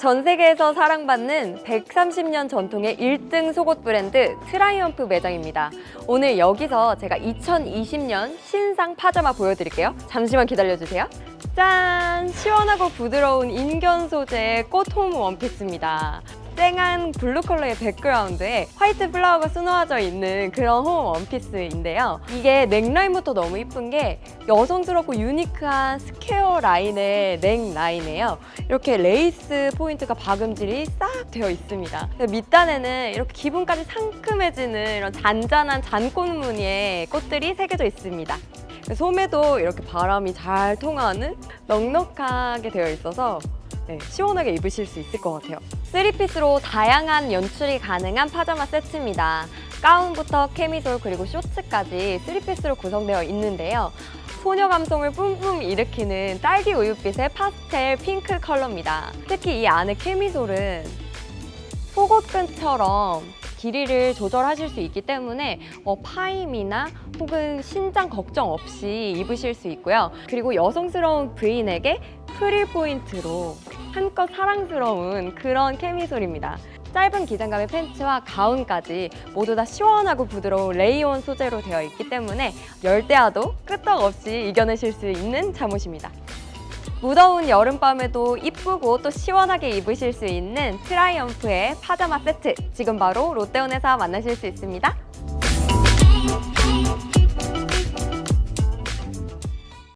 전 세계에서 사랑받는 130년 전통의 1등 속옷 브랜드 트라이언프 매장입니다. 오늘 여기서 제가 2020년 신상 파자마 보여드릴게요. 잠시만 기다려주세요. 짠! 시원하고 부드러운 인견 소재의 꽃홈 원피스입니다. 쨍한 블루 컬러의 백그라운드에 화이트 플라워가 수놓아져 있는 그런 홈 원피스인데요. 이게 넥라인부터 너무 이쁜 게 여성스럽고 유니크한 스퀘어 라인의 넥 라인이에요. 이렇게 레이스 포인트가 박음질이 싹 되어 있습니다. 밑단에는 이렇게 기분까지 상큼해지는 이런 잔잔한 잔꽃 무늬의 꽃들이 새겨져 있습니다. 소매도 이렇게 바람이 잘 통하는 넉넉하게 되어 있어서 네, 시원하게 입으실 수 있을 것 같아요. 3피스로 다양한 연출이 가능한 파자마 세트입니다. 가운부터 캐미솔 그리고 쇼츠까지 3피스로 구성되어 있는데요. 소녀 감성을 뿜뿜 일으키는 딸기 우유빛의 파스텔 핑크 컬러입니다. 특히 이 안에 캐미솔은 속옷끈처럼 길이를 조절하실 수 있기 때문에 어, 파임이나 혹은 신장 걱정 없이 입으실 수 있고요. 그리고 여성스러운 브이넥에 프릴 포인트로 한껏 사랑스러운 그런 캐미솔입니다. 짧은 기장감의 팬츠와 가운까지 모두 다 시원하고 부드러운 레이온 소재로 되어 있기 때문에 열대야도 끄떡없이 이겨내실 수 있는 잠옷입니다. 무더운 여름밤에도 이쁘고 또 시원하게 입으실 수 있는 트라이언프의 파자마 세트 지금 바로 롯데온에서 만나실 수 있습니다.